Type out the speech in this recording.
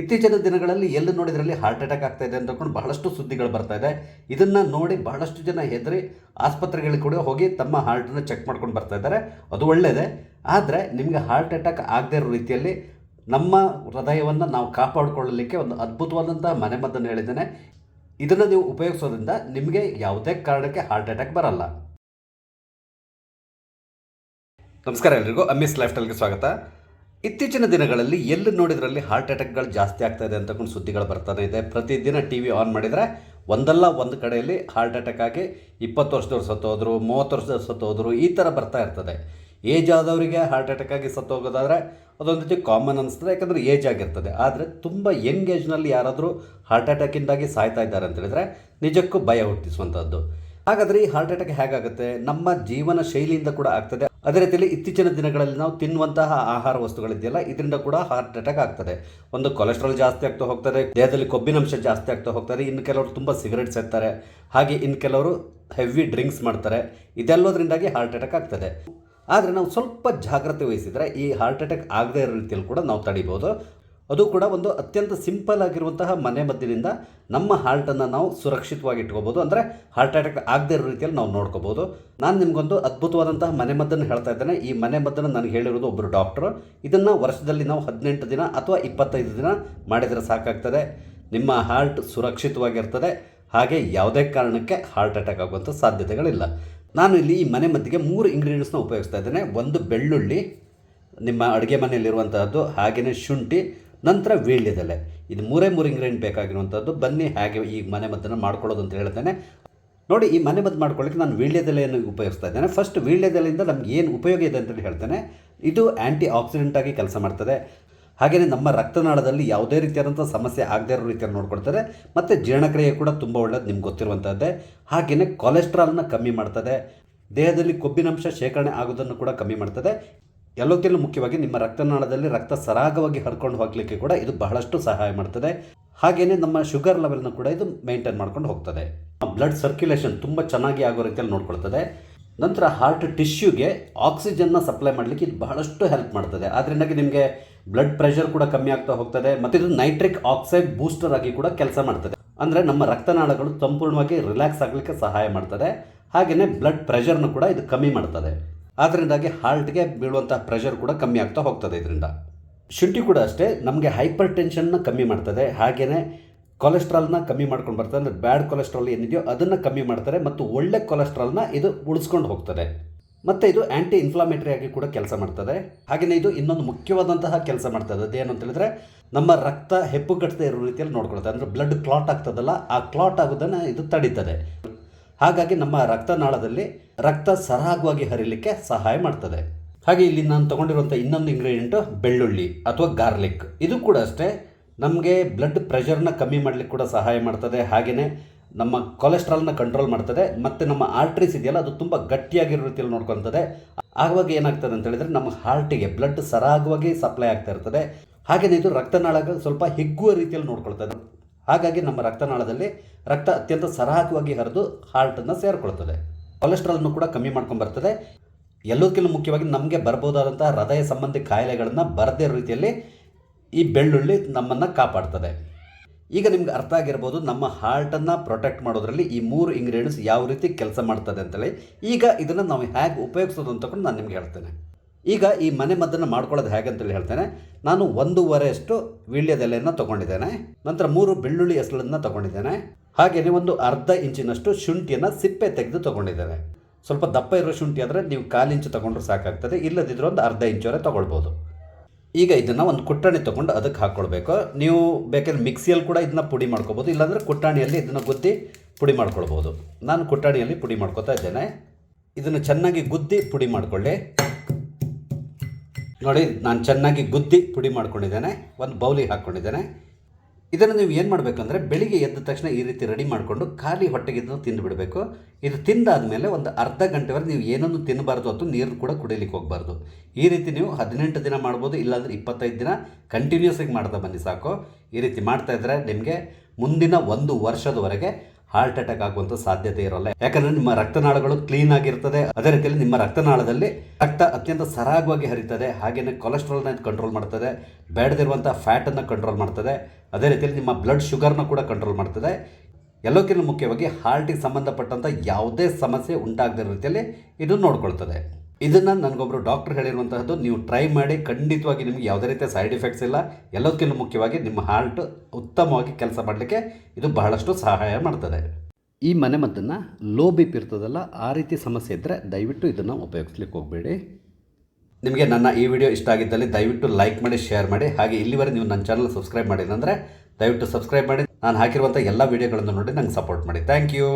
ಇತ್ತೀಚಿನ ದಿನಗಳಲ್ಲಿ ಎಲ್ಲಿ ನೋಡಿದ್ರಲ್ಲಿ ಹಾರ್ಟ್ ಅಟ್ಯಾಕ್ ಆಗ್ತಾ ಇದೆ ಅಂತಕೊಂಡು ಬಹಳಷ್ಟು ಸುದ್ದಿಗಳು ಬರ್ತಾ ಇದೆ. ಇದನ್ನು ನೋಡಿ ಬಹಳಷ್ಟು ಜನ ಹೆದರಿ ಆಸ್ಪತ್ರೆಗಳಿಗೆ ಕೂಡ ಹೋಗಿ ತಮ್ಮ ಹಾರ್ಟನ್ನು ಚೆಕ್ ಮಾಡ್ಕೊಂಡು ಬರ್ತಾ ಇದ್ದಾರೆ. ಅದು ಒಳ್ಳೆಯದೇ ಆದರೆ ನಿಮಗೆ ಹಾರ್ಟ್ ಅಟ್ಯಾಕ್ ಆಗದೇ ಇರೋ ರೀತಿಯಲ್ಲಿ ನಮ್ಮ ಹೃದಯವನ್ನು ನಾವು ಕಾಪಾಡಿಕೊಳ್ಳಲಿಕ್ಕೆ ಒಂದು ಅದ್ಭುತವಾದಂತಹ ಮನೆಮದ್ದನ್ನು ಹೇಳಿದ್ದೇನೆ. ಇದನ್ನು ನೀವು ಉಪಯೋಗಿಸೋದ್ರಿಂದ ನಿಮಗೆ ಯಾವುದೇ ಕಾರಣಕ್ಕೆ ಹಾರ್ಟ್ ಅಟ್ಯಾಕ್ ಬರಲ್ಲ. ನಮಸ್ಕಾರ ಎಲ್ರಿಗೂ. ಅಮ್ಮಿಸ್ ಲೈಫ್ ಸ್ಟೈಲ್ಗೆ ಸ್ವಾಗತ. ಇತ್ತೀಚಿನ ದಿನಗಳಲ್ಲಿ ಎಲ್ಲಿ ನೋಡಿದ್ರಲ್ಲಿ ಹಾರ್ಟ್ ಅಟ್ಯಾಕ್ಗಳು ಜಾಸ್ತಿ ಆಗ್ತಾ ಇದೆ ಅಂತಕೊಂಡು ಸುದ್ದಿಗಳು ಬರ್ತಾನೆ ಇದೆ. ಪ್ರತಿದಿನ ಟಿ ವಿ ಆನ್ ಮಾಡಿದರೆ ಒಂದಲ್ಲ ಒಂದು ಕಡೆಯಲ್ಲಿ ಹಾರ್ಟ್ ಅಟ್ಯಾಕ್ ಆಗಿ ಇಪ್ಪತ್ತು ವರ್ಷದವ್ರು ಸತ್ತೋದ್ರು, ಮೂವತ್ತು ವರ್ಷದವ್ರು ಸತ್ತೋದ್ರು, ಈ ಥರ ಬರ್ತಾ ಇರ್ತದೆ. ಏಜ್ ಆದವರಿಗೆ ಹಾರ್ಟ್ ಅಟ್ಯಾಕ್ ಆಗಿ ಸತ್ತೋಗೋದಾದರೆ ಅದೊಂದು ರೀತಿ ಕಾಮನ್ ಅನಿಸ್ತದೆ, ಯಾಕಂದರೆ ಏಜ್ ಆಗಿರ್ತದೆ. ಆದರೆ ತುಂಬ ಯಂಗ್ ಏಜ್ನಲ್ಲಿ ಯಾರಾದರೂ ಹಾರ್ಟ್ ಅಟ್ಯಾಕಿಂದಾಗಿ ಸಾಯ್ತಾ ಇದ್ದಾರೆ ಅಂತ ಹೇಳಿದರೆ ನಿಜಕ್ಕೂ ಭಯ ಹುಟ್ಟಿಸುವಂಥದ್ದು ಹಾಗಾದರೆ ಈ ಹಾರ್ಟ್ ಅಟ್ಯಾಕ್ ಹೇಗಾಗುತ್ತೆ? ನಮ್ಮ ಜೀವನ ಶೈಲಿಯಿಂದ ಕೂಡ ಆಗ್ತದೆ. ಅದೇ ರೀತಿಯಲ್ಲಿ ಇತ್ತೀಚಿನ ದಿನಗಳಲ್ಲಿ ನಾವು ತಿನ್ನುವಂತಹ ಆಹಾರ ವಸ್ತುಗಳಿದೆಯಲ್ಲ, ಇದರಿಂದ ಕೂಡ ಹಾರ್ಟ್ ಅಟ್ಯಾಕ್ ಆಗ್ತದೆ. ಒಂದು ಕೊಲೆಸ್ಟ್ರಾಲ್ ಜಾಸ್ತಿ ಆಗ್ತಾ ಹೋಗ್ತಾರೆ ದೇಹದಲ್ಲಿ ಕೊಬ್ಬಿನಂಶ ಜಾಸ್ತಿ ಆಗ್ತಾ ಹೋಗ್ತಾರೆ ಇನ್ನು ಕೆಲವರು ತುಂಬ ಸಿಗರೇಟ್ ಸೇರ್ತಾರೆ ಹಾಗೆ ಇನ್ನು ಕೆಲವರು ಹೆವಿ ಡ್ರಿಂಕ್ಸ್ ಮಾಡ್ತಾರೆ, ಇದೆಲ್ಲೋದ್ರಿಂದಾಗಿ ಹಾರ್ಟ್ ಅಟ್ಯಾಕ್ ಆಗ್ತದೆ. ಆದರೆ ನಾವು ಸ್ವಲ್ಪ ಜಾಗ್ರತೆ ವಹಿಸಿದರೆ ಈ ಹಾರ್ಟ್ ಅಟ್ಯಾಕ್ ಆಗದೇ ಇರೋ ರೀತಿಯಲ್ಲಿ ಕೂಡ ನಾವು ತಡಿಬೋದು. ಅದು ಕೂಡ ಒಂದು ಅತ್ಯಂತ ಸಿಂಪಲ್ ಆಗಿರುವಂತಹ ಮನೆ ಮದ್ದಿನಿಂದ ನಮ್ಮ ಹಾರ್ಟನ್ನು ನಾವು ಸುರಕ್ಷಿತವಾಗಿ ಇಟ್ಕೋಬೋದು. ಅಂದರೆ ಹಾರ್ಟ್ ಅಟ್ಯಾಕ್ ಆಗದೇ ಇರೋ ರೀತಿಯಲ್ಲಿ ನಾವು ನೋಡ್ಕೋಬೋದು. ನಾನು ನಿಮಗೊಂದು ಅದ್ಭುತವಾದಂತಹ ಮನೆ ಮದ್ದನ್ನು ಹೇಳ್ತಾ ಇದ್ದೇನೆ. ಈ ಮನೆ ಮದ್ದನ್ನು ನನಗೆ ಹೇಳಿರೋದು ಒಬ್ಬರು ಡಾಕ್ಟ್ರು. ಇದನ್ನು ವರ್ಷದಲ್ಲಿ ನಾವು ಹದಿನೆಂಟು ದಿನ ಅಥವಾ ಇಪ್ಪತ್ತೈದು ದಿನ ಮಾಡಿದರೆ ಸಾಕಾಗ್ತದೆ. ನಿಮ್ಮ ಹಾರ್ಟ್ ಸುರಕ್ಷಿತವಾಗಿರ್ತದೆ. ಹಾಗೆ ಯಾವುದೇ ಕಾರಣಕ್ಕೆ ಹಾರ್ಟ್ ಅಟ್ಯಾಕ್ ಆಗುವಂಥ ಸಾಧ್ಯತೆಗಳಿಲ್ಲ. ನಾನು ಇಲ್ಲಿ ಈ ಮನೆ ಮದ್ದಿಗೆ ಮೂರು ಇಂಗ್ರೀಡಿಯೆಂಟ್ಸ್ನ ಉಪಯೋಗಿಸ್ತಾ ಇದ್ದೇನೆ. ಒಂದು ಬೆಳ್ಳುಳ್ಳಿ, ನಿಮ್ಮ ಅಡುಗೆ ಮನೆಯಲ್ಲಿರುವಂತಹದ್ದು ಹಾಗೆಯೇ ಶುಂಠಿ ನಂತರ ವೀಳ್ಯದೆಲೆ. ಇದು ಮೂರೇ ಮೂರು ಇಂಗ್ರೀಡಿಯೆಂಟ್ ಬೇಕಾಗಿರುವಂಥದ್ದು ಬನ್ನಿ ಹಾಗೆ ಈ ಮನೆ ಮದ್ದನ್ನು ಮಾಡ್ಕೊಳ್ಳೋದು ಅಂತ ಹೇಳ್ತೇನೆ. ನೋಡಿ, ಈ ಮನೆ ಮದ್ದು ಮಾಡ್ಕೊಳ್ಳಿಕ್ಕೆ ನಾನು ವೀಳ್ಯದೆಲೆಯನ್ನು ಉಪಯೋಗಿಸ್ತಾ ಇದ್ದೇನೆ. ಫಸ್ಟ್ ವೀಳ್ಯದೆಲೆಯಿಂದ ನಮ್ಗೆ ಏನು ಉಪಯೋಗ ಇದೆ ಅಂತೇಳಿ ಹೇಳ್ತೇನೆ. ಇದು ಆ್ಯಂಟಿ ಆಕ್ಸಿಡೆಂಟ್ ಆಗಿ ಕೆಲಸ ಮಾಡ್ತದೆ. ಹಾಗೆಯೇ ನಮ್ಮ ರಕ್ತನಾಳದಲ್ಲಿ ಯಾವುದೇ ರೀತಿಯಾದಂಥ ಸಮಸ್ಯೆ ಆಗದೇ ಇರೋ ರೀತಿಯಲ್ಲಿ ನೋಡ್ಕೊಳ್ತದೆ. ಮತ್ತು ಜೀರ್ಣಕ್ರಿಯೆ ಕೂಡ ತುಂಬ ಒಳ್ಳೆಯದು ನಿಮ್ಗೆ ಗೊತ್ತಿರುವಂಥದ್ದೇ ಹಾಗೆಯೇ ಕೊಲೆಸ್ಟ್ರಾಲ್ನ ಕಮ್ಮಿ ಮಾಡ್ತದೆ. ದೇಹದಲ್ಲಿ ಕೊಬ್ಬಿನಂಶ ಶೇಖರಣೆ ಆಗೋದನ್ನು ಕೂಡ ಕಮ್ಮಿ ಮಾಡ್ತದೆ. ಎಲ್ಲಕ್ಕಿಂತ ಮುಖ್ಯವಾಗಿ ನಿಮ್ಮ ರಕ್ತನಾಳದಲ್ಲಿ ರಕ್ತ ಸರಾಗವಾಗಿ ಹರ್ಕೊಂಡು ಹೋಗಲಿಕ್ಕೆ ಕೂಡ ಇದು ಬಹಳಷ್ಟು ಸಹಾಯ ಮಾಡ್ತದೆ. ಹಾಗೆಯೇ ನಮ್ಮ ಶುಗರ್ ಲೆವೆಲ್ನ ಕೂಡ ಇದು ಮೇಂಟೈನ್ ಮಾಡ್ಕೊಂಡು ಹೋಗ್ತದೆ. ಬ್ಲಡ್ ಸರ್ಕ್ಯುಲೇಷನ್ ತುಂಬ ಚೆನ್ನಾಗಿ ಆಗೋ ರೀತಿಯಲ್ಲಿ ನೋಡ್ಕೊಳ್ತದೆ. ನಂತರ ಹಾರ್ಟ್ ಟಿಶ್ಯೂಗೆ ಆಕ್ಸಿಜನ್ನ ಸಪ್ಲೈ ಮಾಡಲಿಕ್ಕೆ ಇದು ಬಹಳಷ್ಟು ಹೆಲ್ಪ್ ಮಾಡ್ತದೆ. ಅದರಿಂದಾಗಿ ನಿಮಗೆ ಬ್ಲಡ್ ಪ್ರೆಷರ್ ಕೂಡ ಕಮ್ಮಿ ಆಗ್ತಾ ಹೋಗ್ತದೆ ಮತ್ತು ಇದು ನೈಟ್ರಿಕ್ ಆಕ್ಸೈಡ್ ಬೂಸ್ಟರ್ ಆಗಿ ಕೂಡ ಕೆಲಸ ಮಾಡ್ತದೆ. ಅಂದರೆ ನಮ್ಮ ರಕ್ತನಾಳಗಳು ಸಂಪೂರ್ಣವಾಗಿ ರಿಲ್ಯಾಕ್ಸ್ ಆಗಲಿಕ್ಕೆ ಸಹಾಯ ಮಾಡ್ತದೆ. ಹಾಗೆಯೇ ಬ್ಲಡ್ ಪ್ರೆಷರ್ನು ಕೂಡ ಇದು ಕಮ್ಮಿ ಮಾಡ್ತದೆ. ಅದರಿಂದಾಗಿ ಹಾರ್ಟ್ಗೆ ಬೀಳುವಂಥ ಪ್ರೆಷರ್ ಕೂಡ ಕಮ್ಮಿ ಆಗ್ತಾ ಹೋಗ್ತದೆ ಇದರಿಂದ. ಶುಂಠಿ ಕೂಡ ಅಷ್ಟೇ, ನಮಗೆ ಹೈಪರ್ ಟೆನ್ಷನ್ನ ಕಮ್ಮಿ ಮಾಡ್ತದೆ. ಹಾಗೆಯೇ ಕೊಲೆಸ್ಟ್ರಾಲ್ನ ಕಮ್ಮಿ ಮಾಡ್ಕೊಂಡು ಬರ್ತದೆ. ಅಂದರೆ ಬ್ಯಾಡ್ ಕೊಲೆಸ್ಟ್ರಾಲ್ ಏನಿದೆಯೋ ಅದನ್ನು ಕಮ್ಮಿ ಮಾಡ್ತಾರೆ ಮತ್ತು ಒಳ್ಳೆ ಕೊಲೆಸ್ಟ್ರಾಲ್ನ ಇದು ಉಳಿಸ್ಕೊಂಡು ಹೋಗ್ತದೆ. ಮತ್ತು ಇದು ಆ್ಯಂಟಿ ಇನ್ಫ್ಲಾಮೇಟರಿ ಆಗಿ ಕೂಡ ಕೆಲಸ ಮಾಡ್ತದೆ. ಹಾಗೆಯೇ ಇದು ಇನ್ನೊಂದು ಮುಖ್ಯವಾದಂತಹ ಕೆಲಸ ಮಾಡ್ತದೆ. ಅದೇನು ಅಂತ ಹೇಳಿದ್ರೆ ನಮ್ಮ ರಕ್ತ ಹೆಪ್ಪುಗಟ್ಟದೆ ಇರೋ ರೀತಿಯಲ್ಲಿ ನೋಡ್ಕೊಳ್ತದೆ. ಅಂದರೆ ಬ್ಲಡ್ ಕ್ಲಾಟ್ ಆಗ್ತದಲ್ಲ, ಆ ಕ್ಲಾಟ್ ಆಗೋದನ್ನು ಇದು ತಡೀತದೆ. ಹಾಗಾಗಿ ನಮ್ಮ ರಕ್ತನಾಳದಲ್ಲಿ ರಕ್ತ ಸರಾಗವಾಗಿ ಹರಿಲಿಕ್ಕೆ ಸಹಾಯ ಮಾಡ್ತದೆ. ಹಾಗೆ ಇಲ್ಲಿ ನಾನು ತಗೊಂಡಿರುವಂಥ ಇನ್ನೊಂದು ಇಂಗ್ರೀಡಿಯೆಂಟು ಬೆಳ್ಳುಳ್ಳಿ ಅಥವಾ ಗಾರ್ಲಿಕ್. ಇದು ಕೂಡ ಅಷ್ಟೇ, ನಮಗೆ ಬ್ಲಡ್ ಪ್ರೆಷರ್ನ ಕಮ್ಮಿ ಮಾಡಲಿಕ್ಕೆ ಕೂಡ ಸಹಾಯ ಮಾಡ್ತದೆ. ಹಾಗೆಯೇ ನಮ್ಮ ಕೊಲೆಸ್ಟ್ರಾಲ್ನ ಕಂಟ್ರೋಲ್ ಮಾಡ್ತದೆ. ಮತ್ತು ನಮ್ಮ ಆರ್ಟ್ರೀಸ್ ಇದೆಯಲ್ಲ, ಅದು ತುಂಬ ಗಟ್ಟಿಯಾಗಿರೋ ರೀತಿಯಲ್ಲಿ ನೋಡ್ಕೊತದೆ ಆವಾಗ ಏನಾಗ್ತದೆ ಅಂತ ಹೇಳಿದ್ರೆ, ನಮ್ಮ ಹಾರ್ಟಿಗೆ ಬ್ಲಡ್ ಸರಾಗವಾಗಿ ಸಪ್ಲೈ ಆಗ್ತಾ ಇರ್ತದೆ. ಹಾಗೆಯೇ ಇದು ರಕ್ತನಾಳಗಳು ಸ್ವಲ್ಪ ಹಿಗ್ಗುವ ರೀತಿಯಲ್ಲಿ ನೋಡ್ಕೊಳ್ತದೆ. ಹಾಗಾಗಿ ನಮ್ಮ ರಕ್ತನಾಳದಲ್ಲಿ ರಕ್ತ ಅತ್ಯಂತ ಸರಾಗವಾಗಿ ಹರಿದು ಹಾರ್ಟನ್ನು ಸೇರಿಕೊಳ್ತದೆ. ಕೊಲೆಸ್ಟ್ರಾಲ್ನು ಕೂಡ ಕಮ್ಮಿ ಮಾಡ್ಕೊಂಡು ಬರ್ತದೆ. ಎಲ್ಲದಕ್ಕಿಂತ ಮುಖ್ಯವಾಗಿ ನಮಗೆ ಬರ್ಬೋದಾದಂಥ ಹೃದಯ ಸಂಬಂಧಿ ಕಾಯಿಲೆಗಳನ್ನು ಬರದೇ ರೀತಿಯಲ್ಲಿ ಈ ಬೆಳ್ಳುಳ್ಳಿ ನಮ್ಮನ್ನು ಕಾಪಾಡ್ತದೆ. ಈಗ ನಿಮ್ಗೆ ಅರ್ಥ ಆಗಿರ್ಬೋದು ನಮ್ಮ ಹಾರ್ಟನ್ನು ಪ್ರೊಟೆಕ್ಟ್ ಮಾಡೋದ್ರಲ್ಲಿ ಈ ಮೂರು ಇಂಗ್ರೀಡಿಯೆಂಟ್ಸ್ ಯಾವ ರೀತಿ ಕೆಲಸ ಮಾಡ್ತದೆ ಅಂತೇಳಿ. ಈಗ ಇದನ್ನು ನಾವು ಹೇಗೆ ಉಪಯೋಗಿಸೋದು ಅಂತಕೊಂಡು ನಾನು ನಿಮ್ಗೆ ಹೇಳ್ತೇನೆ. ಈಗ ಈ ಮನೆ ಮದ್ದನ್ನು ಮಾಡ್ಕೊಳ್ಳೋದು ಹೇಗೆ ಅಂತೇಳಿ ಹೇಳ್ತೇನೆ. ನಾನು ಒಂದೂವರೆಯಷ್ಟು ವೀಳ್ಯದೆಲೆಯನ್ನು ತೊಗೊಂಡಿದ್ದೇನೆ. ನಂತರ ಮೂರು ಬೆಳ್ಳುಳ್ಳಿ ಹೆಸಳನ್ನು ತೊಗೊಂಡಿದ್ದೇನೆ. ಹಾಗೆಯೇ ಒಂದು ಅರ್ಧ ಇಂಚಿನಷ್ಟು ಶುಂಠಿಯನ್ನು ಸಿಪ್ಪೆ ತೆಗೆದು ತೊಗೊಂಡಿದ್ದೇನೆ. ಸ್ವಲ್ಪ ದಪ್ಪ ಇರೋ ಶುಂಠಿ ಆದರೆ ನೀವು ಕಾಲು ಇಂಚು ತೊಗೊಂಡ್ರೆ ಸಾಕಾಗ್ತದೆ. ಇಲ್ಲದಿದ್ದರೆ ಒಂದು ಅರ್ಧ ಇಂಚವರೆ ತೊಗೊಳ್ಬೋದು. ಈಗ ಇದನ್ನು ಒಂದು ಕುಟ್ಟಾಣಿ ತೊಗೊಂಡು ಅದಕ್ಕೆ ಹಾಕ್ಕೊಳ್ಬೇಕು. ನೀವು ಬೇಕಾದ್ರೆ ಮಿಕ್ಸಿಯಲ್ಲಿ ಕೂಡ ಇದನ್ನ ಪುಡಿ ಮಾಡ್ಕೊಬೋದು ಇಲ್ಲಾಂದರೆ ಕುಟ್ಟಾಣಿಯಲ್ಲಿ ಇದನ್ನು ಗುದ್ದಿ ಪುಡಿ ಮಾಡ್ಕೊಳ್ಬೋದು. ನಾನು ಕುಟ್ಟಾಣಿಯಲ್ಲಿ ಪುಡಿ ಮಾಡ್ಕೊತಾ ಇದ್ದೇನೆ. ಇದನ್ನು ಚೆನ್ನಾಗಿ ಗುದ್ದಿ ಪುಡಿ ಮಾಡಿಕೊಳ್ಳಿ. ನೋಡಿ, ನಾನು ಚೆನ್ನಾಗಿ ಗುದ್ದಿ ಪುಡಿ ಮಾಡ್ಕೊಂಡಿದ್ದೇನೆ, ಒಂದು ಬೌಲಿಗೆ ಹಾಕ್ಕೊಂಡಿದ್ದೇನೆ ಇದನ್ನು ನೀವು ಏನು ಮಾಡಬೇಕಂದ್ರೆ, ಬೆಳಿಗ್ಗೆ ಎದ್ದ ತಕ್ಷಣ ಈ ರೀತಿ ರೆಡಿ ಮಾಡಿಕೊಂಡು ಖಾಲಿ ಹೊಟ್ಟೆಗೆ ಇದನ್ನು ತಿಂದುಬಿಡಬೇಕು. ಇದು ತಿಂದಾದ ಮೇಲೆ ಒಂದು ಅರ್ಧ ಗಂಟೆವರೆಗೆ ನೀವು ಏನನ್ನು ತಿನ್ನಬಾರ್ದು ಅಥವಾ ನೀರು ಕೂಡ ಕುಡಿಲಿಕ್ಕೆ ಹೋಗಬಾರ್ದು. ಈ ರೀತಿ ನೀವು ಹದಿನೆಂಟು ದಿನ ಮಾಡ್ಬೋದು, ಇಲ್ಲಾಂದರೆ ಇಪ್ಪತ್ತೈದು ದಿನ ಕಂಟಿನ್ಯೂಸ್ ಆಗಿ ಮಾಡ್ತಾ ಬನ್ನಿ ಸಾಕು. ಈ ರೀತಿ ಮಾಡ್ತಾ ಇದ್ದರೆ ನಿಮಗೆ ಮುಂದಿನ ಒಂದು ವರ್ಷದವರೆಗೆ ಹಾರ್ಟ್ ಅಟ್ಯಾಕ್ ಆಗುವಂಥ ಸಾಧ್ಯತೆ ಇರೋಲ್ಲ. ಯಾಕಂದ್ರೆ ನಿಮ್ಮ ರಕ್ತನಾಳಗಳು ಕ್ಲೀನ್ ಆಗಿರ್ತದೆ. ಅದೇ ರೀತಿಯಲ್ಲಿ ನಿಮ್ಮ ರಕ್ತನಾಳದಲ್ಲಿ ರಕ್ತ ಅತ್ಯಂತ ಸರಾಗವಾಗಿ ಹರಿತದೆ. ಹಾಗೆಯೇ ಕೊಲೆಸ್ಟ್ರಾಲ್ನ ಕಂಟ್ರೋಲ್ ಮಾಡ್ತದೆ. ಬೇಡದಿರುವಂಥ ಫ್ಯಾಟನ್ನು ಕಂಟ್ರೋಲ್ ಮಾಡ್ತದೆ. ಅದೇ ರೀತಿಯಲ್ಲಿ ನಿಮ್ಮ ಬ್ಲಡ್ ಶುಗರ್ನ ಕೂಡ ಕಂಟ್ರೋಲ್ ಮಾಡ್ತದೆ. ಎಲ್ಲಕ್ಕಿಂತ ಮುಖ್ಯವಾಗಿ ಹಾರ್ಟಿಗೆ ಸಂಬಂಧಪಟ್ಟಂಥ ಯಾವುದೇ ಸಮಸ್ಯೆ ಉಂಟಾಗದ ರೀತಿಯಲ್ಲಿ ಇದು ನೋಡ್ಕೊಳ್ತದೆ. ಇದನ್ನು ನನಗೊಬ್ಬರು ಡಾಕ್ಟರ್ ಹೇಳಿರುವಂತಹದ್ದು, ನೀವು ಟ್ರೈ ಮಾಡಿ ಖಂಡಿತವಾಗಿ ನಿಮಗೆ ಯಾವುದೇ ರೀತಿಯ ಸೈಡ್ ಎಫೆಕ್ಟ್ಸ್ ಇಲ್ಲ. ಎಲ್ಲದಕ್ಕಿಂತ ಮುಖ್ಯವಾಗಿ ನಿಮ್ಮ ಹಾರ್ಟ್ ಉತ್ತಮವಾಗಿ ಕೆಲಸ ಮಾಡಲಿಕ್ಕೆ ಇದು ಬಹಳಷ್ಟು ಸಹಾಯ ಮಾಡ್ತದೆ. ಈ ಮನೆಮದ್ದನ್ನು ಲೋ ಬಿ ಪಿ ಇರ್ತದಲ್ಲ, ಆ ರೀತಿ ಸಮಸ್ಯೆ ಇದ್ದರೆ ದಯವಿಟ್ಟು ಇದನ್ನು ಉಪಯೋಗಿಸ್ಲಿಕ್ಕೆ ಹೋಗಬೇಡಿ. ನಿಮಗೆ ನನ್ನ ಈ ವಿಡಿಯೋ ಇಷ್ಟ ಆಗಿದ್ದಲ್ಲಿ ದಯವಿಟ್ಟು ಲೈಕ್ ಮಾಡಿ ಶೇರ್ ಮಾಡಿ. ಹಾಗೆ ಇಲ್ಲಿವರೆ ನೀವು ನನ್ನ ಚಾನಲ್ ಸಬ್ಸ್ಕ್ರೈಬ್ ಮಾಡಿಲ್ಲ ಅಂದರೆ ದಯವಿಟ್ಟು ಸಬ್ಸ್ಕ್ರೈಬ್ ಮಾಡಿ. ನಾನು ಹಾಕಿರುವಂಥ ಎಲ್ಲ ವಿಡಿಯೋಗಳನ್ನು ನೋಡಿ ನಂಗೆ ಸಪೋರ್ಟ್ ಮಾಡಿ. Thank you